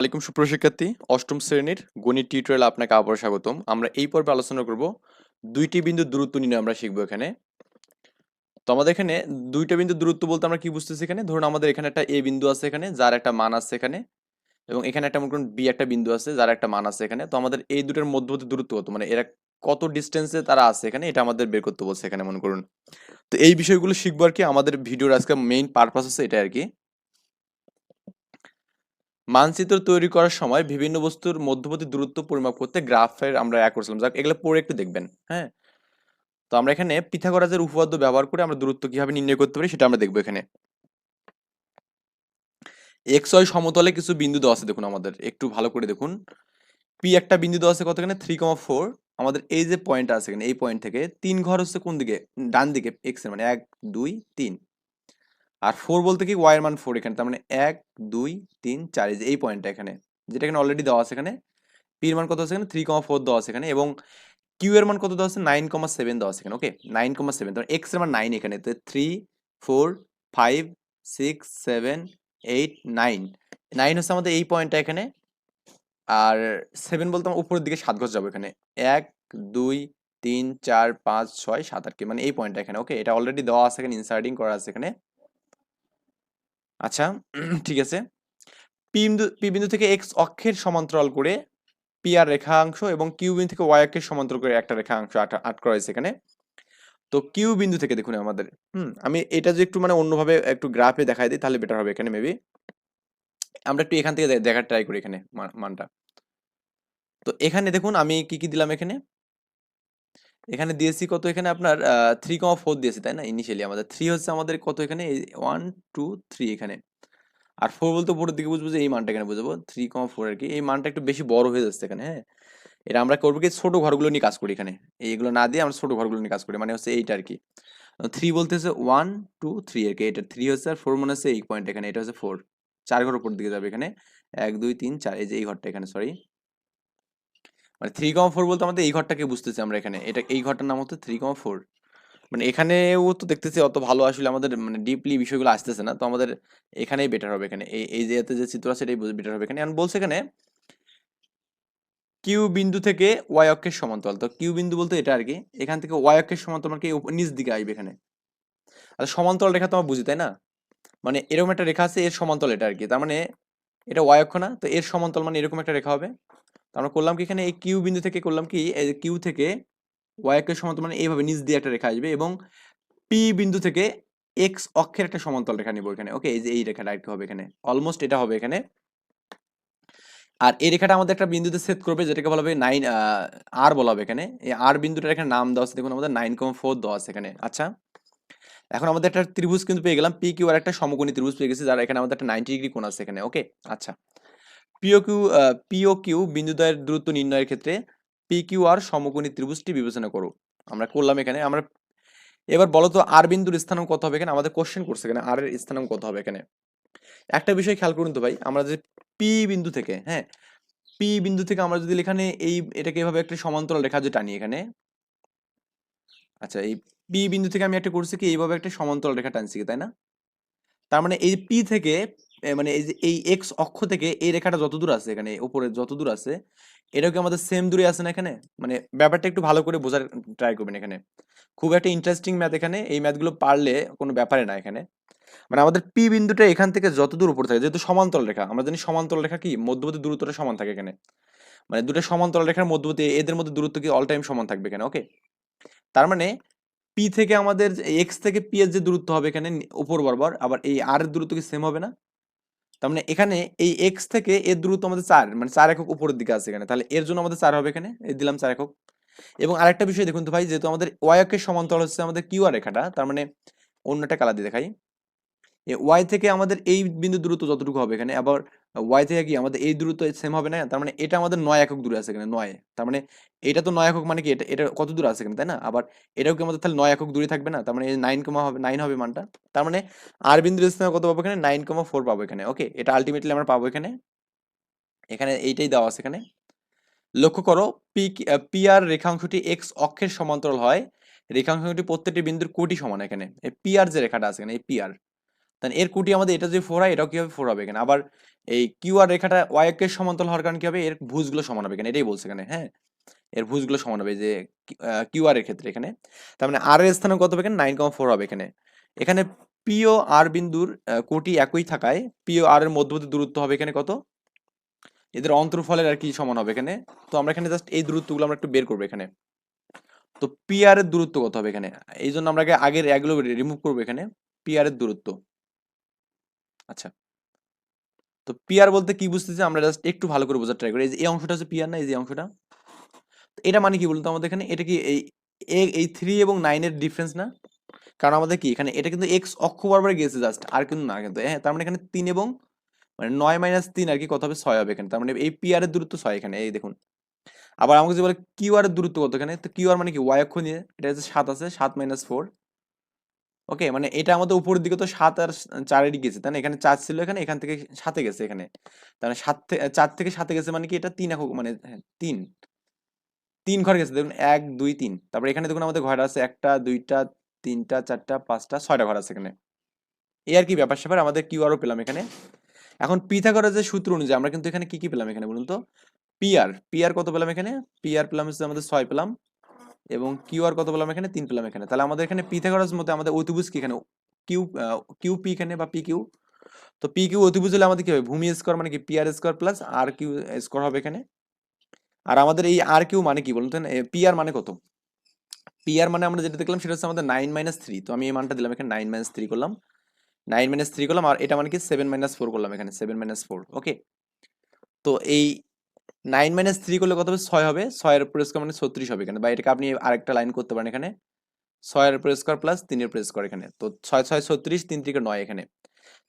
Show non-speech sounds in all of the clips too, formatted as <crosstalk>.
আলাইকুম সুপ্রশিক্ষার্থী অষ্টম শ্রেণির গণিত টিউটোরিয়াল আপনাকে আবার স্বাগতম। আমরা এই পর্বে আলোচনা করব দুইটি বিন্দু দূরত্ব নির্ণয় আমরা শিখব এখানে। তো আমাদের এখানে দুইটা বিন্দু দূরত্ব বলতে আমরা কি বুঝতেছি এখানে? ধরুন আমাদের এখানে একটা এ বিন্দু আছে এখানে, যার একটা মান আছে এখানে, এবং এখানে একটা মনে করুন বি একটা বিন্দু আছে, যার একটা মান আছে এখানে। তো আমাদের এই দুটোর মধ্যবর্তী দূরত্ব কত? মানে এরা কত ডিস্টেন্সে তারা আছে এখানে? এটা আমাদের বের করতে বলছে এখানে মনে করুন। তো এই বিষয়গুলো শিখব আর কি। আমাদের ভিডিওর আজকে মেইন পারপাস আছে এটা আর কি। মানচিত্র তৈরি করার সময় বিভিন্ন বস্তুর মধ্যবর্তী দূরত্ব পরিমাপ করতে গ্রাফের আমরা এক করছিলাম। যাক, এগুলো পরে একটু দেখবেন হ্যাঁ? তো আমরা এখানে পিথাগোরাসের উপপাদ্য ব্যবহার করে আমরা দূরত্ব কীভাবে নির্ণয় করতে পারি সেটা আমরা দেখব এখানে। এক্স ওয়াই সমতলে কিছু বিন্দু দেওয়া আছে, দেখুন আমাদের, একটু ভালো করে দেখুন। পি একটা বিন্দু দেওয়া আছে কতখানে? থ্রি কমা ফোর আমাদের এই যে পয়েন্ট আছে এখানে, এই পয়েন্ট থেকে তিন ঘর হচ্ছে কোন দিকে? ডান দিকে এক্সের মানে এক, দুই, তিন। আর ফোর বলতে কি ওয়াই এর মান ফোর এখানে, তার মানে এক, দুই, তিন, চার, এই পয়েন্টটা এখানে, যেটা এখানে অলরেডি দেওয়া আছে এখানে পির মান কত আছে এখানে? থ্রি কমা ফোর দেওয়া আছে এখানে, এবং কিউ এর মান কত দেওয়া আছে? নাইন কমা সেভেন দেওয়া আছে এখানে ওকে নাইন কমা সেভেন তার এক্সের মান নাইন এখানে, তো three four five six seven eight nine nine হচ্ছে আমাদের এই পয়েন্টটা এখানে, আর সেভেন বলতে আমার উপরের দিকে সাত ঘর যাব এখানে, এক, দুই, তিন, চার, পাঁচ, ছয়, সাত, আট মানে এই পয়েন্টটা এখানে ওকে এটা অলরেডি দেওয়া আছে এখানে ইনসার্টিং করা আছে এখানে আচ্ছা <clears throat> ঠিক আছে। পি বিন্দু পি বিন্দু থেকে এক্স অক্ষের সমান্তরাল করে পি আর রেখাংশ এবং কিউ বিন্দু থেকে ওয়াই অক্ষের সমান্তরাল করে একটা রেখাংশ আট করা হয়েছে এখানে। তো কিউ বিন্দু থেকে দেখুন আমাদের, হুম, আমি এটা যে একটু মানে অন্যভাবে একটু গ্রাফে দেখাই দিই, তাহলে বেটার হবে এখানে মেবি আমরা একটু এখান থেকে দেখার ট্রাই করি এখানে মানটা। তো এখানে দেখুন আমি কি কি দিলাম এখানে? এখানে দিয়েছি কত? এখানে আপনার থ্রি কমা ফোর দিয়েছি, তাই না? ইনিশিয়ালি আমাদের থ্রি হচ্ছে আমাদের কত এখানে? ওয়ান টু থ্রি এখানে। আর ফোর বলতে উপরের দিকে বুঝব যে এই মানটা এখানে বুঝব। থ্রি কমা ফোর আর কি। এই মানটা একটু বেশি বড় হয়ে যাচ্ছে এখানে হ্যাঁ? এটা আমরা করব কি? ছোট ঘরগুলো নিয়ে কাজ করি এখানে। এইগুলো না দিয়ে আমরা ছোট ঘরগুলো নিয়ে কাজ করি। মানে হচ্ছে এইটা আর কি। থ্রি বলতে হচ্ছে ওয়ান টু থ্রি আর কি। এটা থ্রি হচ্ছে আর ফোর মনে হচ্ছে এই পয়েন্ট এখানে। এটা হচ্ছে ফোর চার ঘর উপর দিকে যাবে এখানে। এক, দুই, তিন, চার। এই যে এই ঘরটা এখানে সরি মানে থ্রি কমা ফোর বলতে আমাদের এই ঘরটাকে বুঝতেছি আমরা এখানে। এটা, এই ঘরটার নাম হচ্ছে থ্রি কমা ফোর মানে এখানেও তো দেখতেছি অত ভালো আসলে আমাদের মানে ডিপলি বিষয়গুলো আসতেছে না, তো আমাদের এখানেই বেটার হবে এখানে। এই এই যে যে চিত্র আছে এটাই বেটার হবে এখানে। এখন বলছে এখানে কিউ বিন্দু থেকে ওয়াই অক্ষের সমান্তরাল। তো কিউ বিন্দু বলতে এটা আর কি, এখান থেকে ওয়াই অক্ষের সমান্তরাল মানে কি নিচ দিকে আসবে এখানে। আর সমান্তরাল রেখা তো আমরা বুঝি, তাই না? মানে এরকম একটা রেখা আছে, এর সমান্তরাল এটা আর কি। তার মানে এটা ওয়াই অক্ষ না, তো এর সমান্তরাল মানে এরকম একটা রেখা হবে। আমরা করলাম কি এখানে এই কিউ বিন্দু থেকে করলাম কি কিউ থেকে ওয়াই অক্ষের সমান্তরাল মানে এইভাবে নিচ দিয়ে একটা রেখা আসবে এবং পি বিন্দু থেকে এক্স অক্ষের একটা সমান্তরাল রেখা নিব এখানে ওকে এই যে এই রেখাটা একটু হবে এখানে অলমোস্ট এটা হবে এখানে। আর এই রেখাটা আমাদের একটা বিন্দুতে সেট করবে, যেটাকে বলা হবে নাইন আর বলা হবে এখানে। এই আর বিন্দুটার এখানে নাম দেওয়া আছে, দেখুন আমাদের নাইন কম ফোর দেওয়া আছে এখানে আচ্ছা। এখন আমাদের একটা ত্রিভুজ কিন্তু পেয়ে গেলাম পি কিউ আর একটা সমকোণী ত্রিভুজ পেয়ে গেছি, যার এখানে আমাদের একটা নাইনটি ডিগ্রি কোণ আছে এখানে ওকে আচ্ছা। পিও কিউ পিও কিউ বিন্দুদ্বয়ের দূরত্ব নির্ণয়ের ক্ষেত্রে পি কিউ আর সমকোণী ত্রিভুজটি বিবেচনা করো। আমরা করলাম এখানে আমরা এবার বলো তো আর বিন্দুর স্থানাঙ্ক কত হবে এখানে? আমাদের কোশ্চেন করছে এখানে আর এর স্থানাঙ্ক কত হবে এখানে? একটা বিষয় খেয়াল করুন তো ভাই আমরা যে পি বিন্দু থেকে হ্যাঁ? পি বিন্দু থেকে আমরা যদি এখানে এই এটাকে এভাবে একটা সমান্তরাল রেখা যে টানি এখানে আচ্ছা এই পি বিন্দু থেকে আমি একটা করছি কি? এইভাবে একটা সমান্তরাল রেখা টানছি কি, তাই না? তার মানে এই পি থেকে মানে এই যে এই এক্স অক্ষ থেকে এই রেখাটা যত দূর আছে এখানে, উপরে যত দূর আছে, এটাও কি আমাদের সেম দূরে আছে না এখানে? মানে ব্যাপারটা একটু ভালো করে বোঝার ট্রাই করবেন এখানে। খুব একটা ইন্টারেস্টিং ম্যাথ এখানে, এই ম্যাথগুলো পারলে কোনো ব্যাপারে না এখানে। মানে আমাদের পি বিন্দুটা এখান থেকে যত দূর উপরে থাকে, যেহেতু সমান্তরাল রেখা, আমরা জানি সমান্তরাল রেখা কি? মধ্যবর্তী দূরত্বটা সমান থাকে এখানে। মানে দুটো সমান্তরাল রেখার মধ্যবর্তী, এদের মধ্যে দূরত্ব কি অল টাইম সমান থাকবে এখানে ওকে তার মানে পি থেকে আমাদের এক্স থেকে পি এর যে দূরত্ব হবে এখানে, উপর বরাবর, আবার এই আর এর দূরত্ব কি সেম হবে না? তার মানে এখানে এই এক্স থেকে এর দূরত্ব আমাদের চার মানে চার একক উপরের দিকে আছে এখানে। তাহলে এর জন্য আমাদের চার হবে এখানে, এই দিলাম চার একক। এবং আরেকটা বিষয় দেখুন তো ভাই, যেহেতু আমাদের ওয়াই অক্ষের সমান্তরাল হচ্ছে আমাদের কিউ আর রেখাটা, তার মানে অন্যটা কালার দিয়ে দেখাই। ওয়াই থেকে আমাদের এই বিন্দু দূরত্ব যতটুকু হবে এখানে, আবার ওয়াই থেকে কি আমাদের এই দূরত্ব সেম হবে না? তার মানে এটা আমাদের নয় একক দূরে আছে এখানে, নয়। তার মানে এটা তো নয় একক মানে কি? এটা এটা কত দূর আছে এখানে, তাই না? আবার এটাও কি আমাদের তাহলে নয় একক দূরে থাকবে না? তার মানে নাইন কমা হবে নাইন হবে মানটা। তার মানে আর বিন্দুর স্থানে কত পাবো এখানে? নাইন কমা ফোর পাবো এখানে ওকে এটা আলটিমেটলি আমরা পাবো এখানে। এখানে এইটাই দেওয়া আছে এখানে। লক্ষ্য করো পি পি আর রেখাংশটি এক্স অক্ষের সমান্তরাল হয়। রেখাংশটি প্রত্যেকটি বিন্দুর কোটি সমান এখানে। এই পি আর যে রেখাটা আছে এখানে, এই পি আর তাহলে এর কুটি আমাদের এটা যদি ফোর হয় এটাও কি হবে ফোর হবে এখানে? আবার এই কিউ আর রেখাটা ওয়াই অক্ষের সমান্তরাল হওয়ার কারণে কি হবে? এর ভুজগুলো সমান হবে এখানে, এটাই বলছে এখানে হ্যাঁ? এর ভুজগুলো সমান হবে, যে কিউ আর এর ক্ষেত্রে এখানে। তার মানে আর এর স্থানে কত হবে এখানে? নাইন কমা ফোর হবে এখানে। এখানে পিও আর বিন্দুর কোটি একই থাকায় পিও আর এর মধ্যবর্তী দূরত্ব হবে এখানে কত? এদের অন্তর্ফলের আর কি সমান হবে এখানে? তো আমরা এখানে জাস্ট এই দূরত্বগুলো আমরা একটু বের করব এখানে। তো পি আর এর দূরত্ব কত হবে এখানে? এই জন্য আমরা আগের এগুলো রিমুভ করব এখানে পি আর এর দূরত্ব। আচ্ছা। তো পিয়ার বলতে কি বুঝতেছি? আমরা জাস্ট একটু ভালো করে বোঝার ট্রাই করি। এই অংশটা হচ্ছে পি আর না? এই যে অংশটা। এটা মানে কি বলতো আমাদের এখানে? এটা কি এই এই থ্রি এবং নাইনের ডিফারেন্স না? কারণ আমাদের কি? এখানে এটা কিন্তু এক্স অক্ষ বরাবর গেছে জাস্ট আর কিন্তু না কিন্তু। হ্যাঁ তার মানে এখানে তিন এবং মানে নয় মাইনাস তিন আর কি কত হবে? ছয় হবে এখানে। তার মানে এই পি আর এর দূরত্ব ছয় এখানে। এই দেখুন। আবার আমাকে যে বলে কিউ আর এর দূরত্ব কত এখানে? তো কিউ আর মানে কি? ওয়াই অক্ষ নিয়ে। এটা হচ্ছে সাত আছে, সাত মাইনাস ফোর ওকে মানে এটা আমাদের উপরের দিকে তো সাত আর চারেরই গেছে তাই এখানে চার ছিল এখানে এখান থেকে সাতে গেছে এখানে। তার মানে সাত থেকে চার থেকে সাতে গেছে মানে কি? এটা তিন একক মানে হ্যাঁ, তিন। তিন ঘর গেছে দেখুন এক দুই তিন। তারপরে এখানে দেখুন আমাদের ঘর আছে একটা দুইটা তিনটা চারটা পাঁচটা ছয়টা ঘর আছে এখানে। এই আর কি ব্যাপার স্যাপার আমাদের কিউ আরও পেলাম এখানে। এখন পিথাগোরাসের সূত্র অনুযায়ী আমরা কিন্তু এখানে কি কি পেলাম এখানে বলুন তো? পিআর পিআর কত পেলাম এখানে? পিআর পেলাম হচ্ছে আমাদের ছয় পেলাম। এবং কিউ আর কত পেলাম এখানে? তিন পেলাম এখানে। তাহলে আমাদের এখানে পিথাগোরাস মতে আমাদের অতিভুজ কি এখানে? কিউ কিউ পি এখানে বা পি কিউ? তো পি কিউ অতিভুজ হলে আমাদের কি হবে? ভূমি স্কোয়ার মানে কি? P R square plus R Q square হবে এখানে। আর আমাদের এই আর কিউ মানে কি বলুন পি আর মানে কত? পি আর মানে আমরা যেটা দেখলাম সেটা হচ্ছে আমাদের নাইন মাইনাস থ্রি। তো আমি এই মানটা দিলাম এখানে নাইন মাইনাস থ্রি করলাম। নাইন মাইনাস থ্রি করলাম আর এটা মানে কি? সেভেন মাইনাস ফোর করলাম এখানে। Seven minus four. ওকে? তো এই নাইন মাইনাস থ্রি করলে কত হবে? ছয় হবে। ছয়ের উপর স্কোয়ার মানে ছত্রিশ হবে এখানে। বা এটাকে আপনি আরেকটা লাইন করতে পারেন এখানে। ছয়ের উপর স্কোয়ার প্লাস তিনের উপর স্কোয়ার এখানে। তো ছয় ছয়, ছত্রিশ, তিন থেকে নয় এখানে।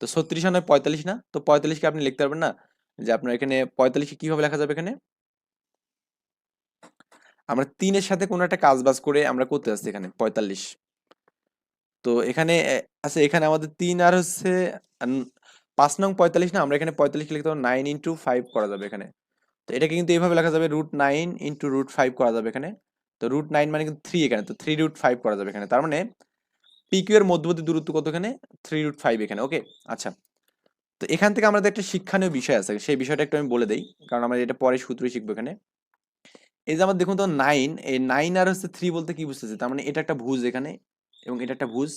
তো ছত্রিশ নয় পঁয়তাল্লিশ না? তো পঁয়তাল্লিশকে আপনি লিখতে পারবেন না? যে আপনার এখানে পঁয়তাল্লিশকে কীভাবে লেখা যাবে এখানে? আমরা তিনের সাথে কোনো একটা কাজ বাজ করে আমরা করতে আসছি এখানে, পঁয়তাল্লিশ। তো এখানে আচ্ছা এখানে আমাদের তিন আর হচ্ছে পাঁচ নং পঁয়তাল্লিশ না? আমরা এখানে পঁয়তাল্লিশ লিখতে পারব। নাইন ইন্টু ফাইভ করা যাবে এখানে। তো এটাকে কিন্তু এইভাবে লেখা যাবে root nine into root five করা যাবে এখানে। তো রুট নাইন মানে কিন্তু থ্রি এখানে, তো থ্রি রুট ফাইভ করা যাবে এখানে। তার মানে পিকিউ এর মধ্যবর্তী দূরত্ব কত এখানে? থ্রি রুট ফাইভ এখানে ওকে আচ্ছা। তো এখান থেকে আমাদের একটা শিক্ষণীয় বিষয় আছে, সেই বিষয়টা একটু আমি বলে দিই, কারণ আমরা এটা পরে সূত্রই শিখব এখানে। এই যে আমার দেখুন তো নাইন এই নাইন আর হচ্ছে থ্রি বলতে কি বুঝতেছি? তার মানে এটা একটা ভুজ এখানে এবং এটা একটা ভুজ।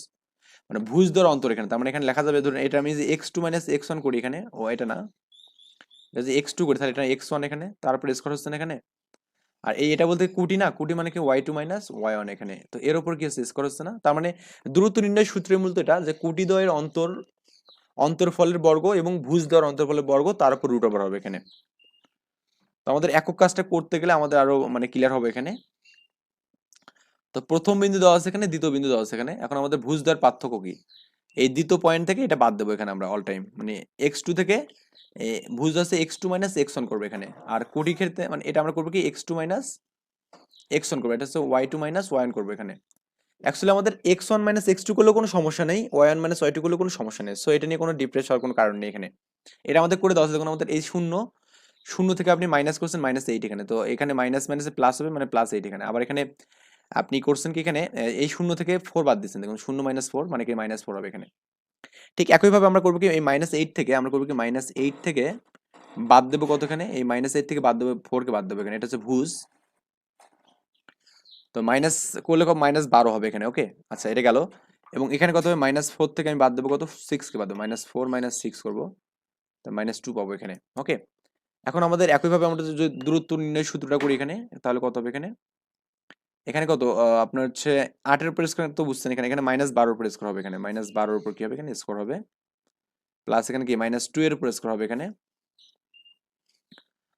মানে ভুজ ধর অন্তর এখানে, তার মানে এখানে লেখা যাবে, ধরুন এটা আমি যে X two minus X one করি এখানে, ও এটা না। এটা যে এক্স টু করি, তাহলে এটা এক্স ওয়ান এখানে, তারপরে স্কোয়ার হচ্ছে এখানে। আর এই এটা বলতে কুটি না, কুটি মানে কি Y two minus Y one এখানে। তো এর ওপর কি হচ্ছে? স্কোয়ার হচ্ছে না। তার মানে দূরত্ব নির্ণয় সূত্রের মূলত এটা যে কুটি দ্বয়ের অন্তর অন্তর্ফলের বর্গ এবং ভুজ দ্বয়ের অন্তর্ফলের বর্গ, তার উপর রুট ওভার হবে এখানে। তো আমাদের একক কাজটা করতে গেলে আমাদের আরও মানে ক্লিয়ার হবে এখানে। তো প্রথম বিন্দু দেওয়া আছে এখানে, দ্বিতীয় বিন্দু দেওয়া আছে এখানে। এখন আমাদের ভুজ দেওয়ার পার্থক্য কি? এই দ্বিতীয় পয়েন্ট থেকে এটা বাদ দেবো এখানে আমরা অল টাইম মানে এক্স টু থেকে ভুজ আছে X two minus X one করব এখানে। আর কোটি ক্ষেত্রে মানে এটা আমরা করব কি? X two minus X one করব। এটা হচ্ছে Y two minus Y one করব এখানে। অ্যাকচুয়ালি আমাদের X one minus X two করলেও কোনো সমস্যা নেই Y one minus Y two করলেও কোনো সমস্যা নেই। সো এটা নিয়ে কোনো ডিপ্রেস হওয়ার কোনো কারণ নেই এখানে। এটা আমাদের করে দেওয়া আছে দেখুন, আমাদের এই শূন্য শূন্য থেকে আপনি মাইনাস করছেন মাইনাস এইট এখানে। তো এখানে মাইনাস মাইনাসে প্লাস হবে মানে প্লাস এইট এখানে। আবার এখানে আপনি করছেন কি এখানে? এই শূন্য থেকে ফোর বাদ দিচ্ছেন। দেখুন, শূন্য মাইনাস ফোর মানে কি মাইনাস ফোর হবে এখানে। ঠিক একইভাবে আমরা করব কি, এই মাইনাস এইট থেকে আমরা করব কি মাইনাস এইট থেকে বাদ দেবো কতখানে? এই মাইনাস এইট থেকে বাদ দেবো ফোরকে বাদ দেবো এখানে। এটা হচ্ছে ভুজ। তো মাইনাস করলে কত? মাইনাস বারো হবে এখানে ওকে আচ্ছা এটা গেল। এবং এখানে কত হবে? মাইনাস ফোর থেকে আমি বাদ দেবো কত? সিক্সকে বাদ দেবো। মাইনাস ফোর মাইনাস সিক্স করব। তো মাইনাস টু পাবো এখানে ওকে এখন আমাদের একইভাবে আমরা যদি দূরত্ব নির্ণয় সূত্রটা করি এখানে, তাহলে কত হবে এখানে? এখানে কত? আপনার হচ্ছে আটের উপর স্কোয়ার তো বুঝছেন এখানে। এখানে মাইনাস বারোর উপর স্কোয়ার হবে এখানে। মাইনাস বারোর উপর কি হবে এখানে? স্কোয়ার হবে। প্লাস এখানে কি? মাইনাস টু এর উপর স্কোয়ার হবে এখানে।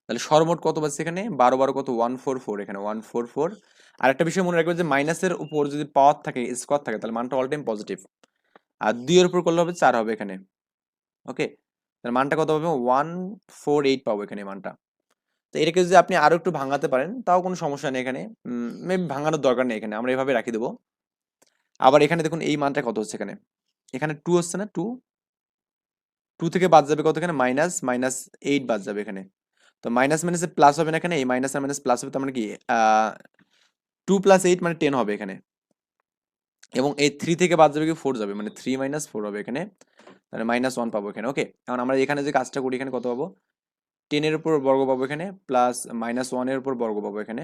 তাহলে সর্বমোট কত পাচ্ছে এখানে? বারো বারো কত? ওয়ান ফোর ফোর এখানে। ওয়ান ফোর ফোর আর একটা বিষয় মনে রাখবেন যে মাইনাসের উপর যদি পাওয়ার থাকে স্কোয়ার থাকে, তাহলে মানটা অল টাইম পজিটিভ আর দুইয়ের উপর করলে হবে চার হবে এখানে। ওকে তাহলে মানটা কত হবে ওয়ান ফোর এইট পাবো এখানে মানটা। তো এটাকে যদি আপনি আরও একটু ভাঙাতে পারেন, তাও কোনো সমস্যা নেই এখানে। মেবি ভাঙানোর দরকার নেই এখানে। আমরা এভাবে রাখি দেবো। আবার এখানে দেখুন এই মানটা কত হচ্ছে এখানে? এখানে টু হচ্ছে না? টু টু থেকে বাদ যাবে কত এখানে? মাইনাস মাইনাস এইট বাদ যাবে এখানে। তো মাইনাস মাইনাসে প্লাস হবে না এখানে? এই মাইনাস আর মাইনাস প্লাস হবে, তার মানে কি? টু প্লাস এইট মানে টেন হবে এখানে। এবং এই থ্রি থেকে বাদ যাবে কি? ফোর যাবে। মানে থ্রি মাইনাস ফোর হবে এখানে। মানে মাইনাস ওয়ান পাবো এখানে। ওকে এখন আমরা এখানে যে কাজটা করি, এখানে কত পাবো? টেনের উপর বর্গ পাবো এখানে প্লাস মাইনাস ওয়ানের উপর বর্গ পাবো এখানে।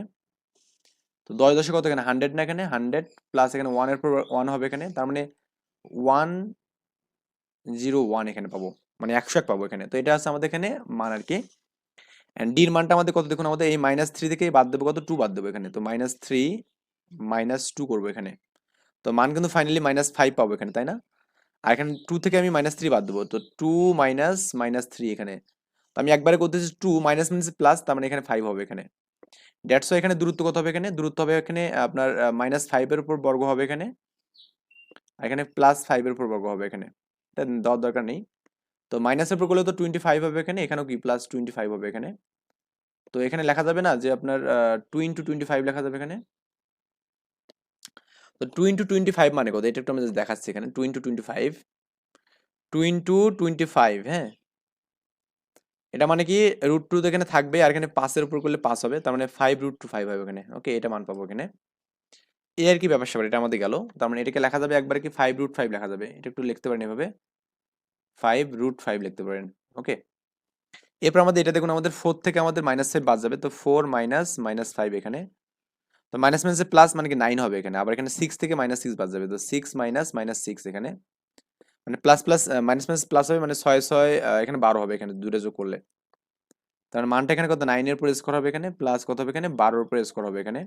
তো দশ দশে কত এখানে? হান্ড্রেড না এখানে? হান্ড্রেড প্লাস এখানে ওয়ানের উপর ওয়ান হবে এখানে, তার মানে ওয়ান জিরো ওয়ান এখানে পাবো। মানে একশো এক পাবো এখানে। তো এটা আছে আমাদের এখানে মান আর কি। অ্যান্ড ডির মানটা আমাদের কত? দেখুন, আমাদের এই মাইনাস থ্রি থেকে বাদ দেবো কত? টু বাদ দেবো এখানে। তো মাইনাস থ্রি মাইনাস টু করব এখানে। তো মান কিন্তু ফাইনালি মাইনাস ফাইভ পাবো এখানে, তাই না? আর এখানে টু থেকে আমি মাইনাস থ্রি বাদ দেবো। তো টু মাইনাস মাইনাস থ্রি এখানে। আমি একবারে করতেছি টু মাইনাস মাইনাস প্লাস তার মানে এখানে ফাইভ হবে এখানে। ডেটসো এখানে দূরত্ব কত হবে এখানে? দূরত্ব হবে এখানে আপনার মাইনাস ফাইভের উপর বর্গ হবে এখানে। আর এখানে প্লাস ফাইভের উপর বর্গ হবে এখানে। দেওয়ার দরকার নেই। তো মাইনাসের উপর করলে তো টোয়েন্টি ফাইভ হবে এখানে। এখানেও কি? প্লাস টোয়েন্টি ফাইভ হবে এখানে। তো এখানে লেখা যাবে না যে আপনার টু ইন্টু টোয়েন্টি ফাইভ লেখা যাবে এখানে। তো টু ইন্টু টোয়েন্টি ফাইভ মানে কত? এটা একটু আমি দেখাচ্ছি এখানে। Two into twenty five two into twenty five হ্যাঁ? এটা মানে কি রুট টু এখানে থাকবে আর এখানে পাঁচের উপর করলে পাঁচ হবে, তার মানে ফাইভ রুট টু ফাইভ হবে এখানে। ওকে এটা মান পাবো এখানে। এ আর কি ব্যাপার স্যাপার এটা আমাদের গেল। তার মানে এটাকে লেখা যাবে একবার কি ফাইভ রুট ফাইভ লেখা যাবে। এটা একটু লিখতে পারেন এভাবে। ফাইভ রুট ফাইভ লিখতে পারেন। ওকে এরপর আমাদের এটা দেখুন, আমাদের ফোর থেকে আমাদের মাইনাস ফাইভ বাদ যাবে। তো ফোর মাইনাস মাইনাস ফাইভ এখানে। তো মাইনাস মাইনাসে প্লাস মানে কি নাইন হবে এখানে। আবার এখানে সিক্স থেকে মাইনাস সিক্স বাদ যাবে। তো সিক্স মাইনাস মাইনাস সিক্স এখানে। মানে plus plus minus minus plus হবে মানে ছয় ছয় এখানে বারো হবে এখানে দুটো যোগ করলে। তার মানে মানটা এখানে কত? নাইনের উপর স্কোর হবে এখানে প্লাস কত হবে এখানে? বারোর উপর স্কোর হবে এখানে।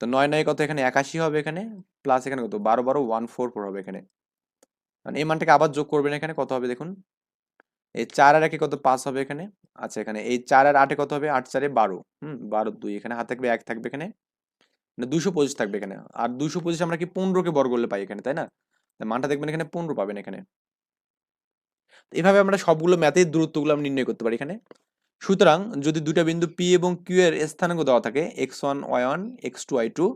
তো নয় নয় কত? এখানে একাশি হবে এখানে প্লাস এখানে কত? বারো বারো ওয়ান ফোর ফোর হবে এখানে। মানে এই মানটাকে আবার যোগ করবেন এখানে, কত হবে দেখুন? এই চার আর একে কত? পাঁচ হবে এখানে। আচ্ছা এখানে এই চার আর আটে কত হবে? আট চারে বারো। হুম, বারো দুই, এখানে হাত থাকবে, এক থাকবে এখানে। মানে দুশো পঁচিশ থাকবে এখানে। আর দুশো পঁচিশ আমরা কি পনেরোকে বর্গ করলে পাই এখানে, তাই না? মানটা দেখবেন এখানে পনেরো পাবেন এখানে। এভাবে আমরা সবগুলো ম্যাথের দূরত্বগুলো আমরা নির্ণয় করতে পারি এখানে। সুতরাং যদি দুটা বিন্দু পি এবং কিউ এর স্থানাঙ্ক দেওয়া থাকে X one Y one X two Y two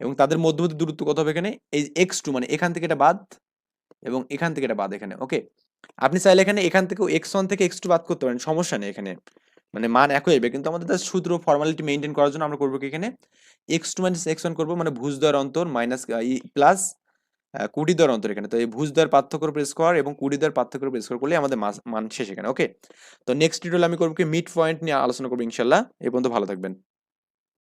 এবং তাদের মধ্যবর্তী দূরত্ব কত হবে এখানে? এই এক্স টু মানে এখান থেকে এটা বাদ এবং এখান থেকে এটা বাদ এখানে ওকে আপনি চাইলে এখানে এখান থেকে এক্স ওয়ান থেকে এক্স টু বাদ করতে পারেন, সমস্যা নেই এখানে। মানে মান একই হবে, কিন্তু আমাদের তার সূত্র ফর্মালিটি মেনটেন করার জন্য আমরা করব কি এখানে? X two minus X one করব মানে ভুজ দেওয়ার অন্তর মাইনাস প্লাস কুড়ি দেওয়ার অন্তর এখানে। তো এই ভুজ দেওয়ার পার্থক্য উপর এবং কুড়ি দেওয়ার পার্থক্য উপর স্কোয়ার করলে আমাদের মান শেষ এখানে ওকে তো নেক্সট টিউটোরিয়াল আমি করব কি মিড পয়েন্ট নিয়ে আলোচনা করব ইনশাল্লাহ এই পর্যন্ত ভালো থাকবেন।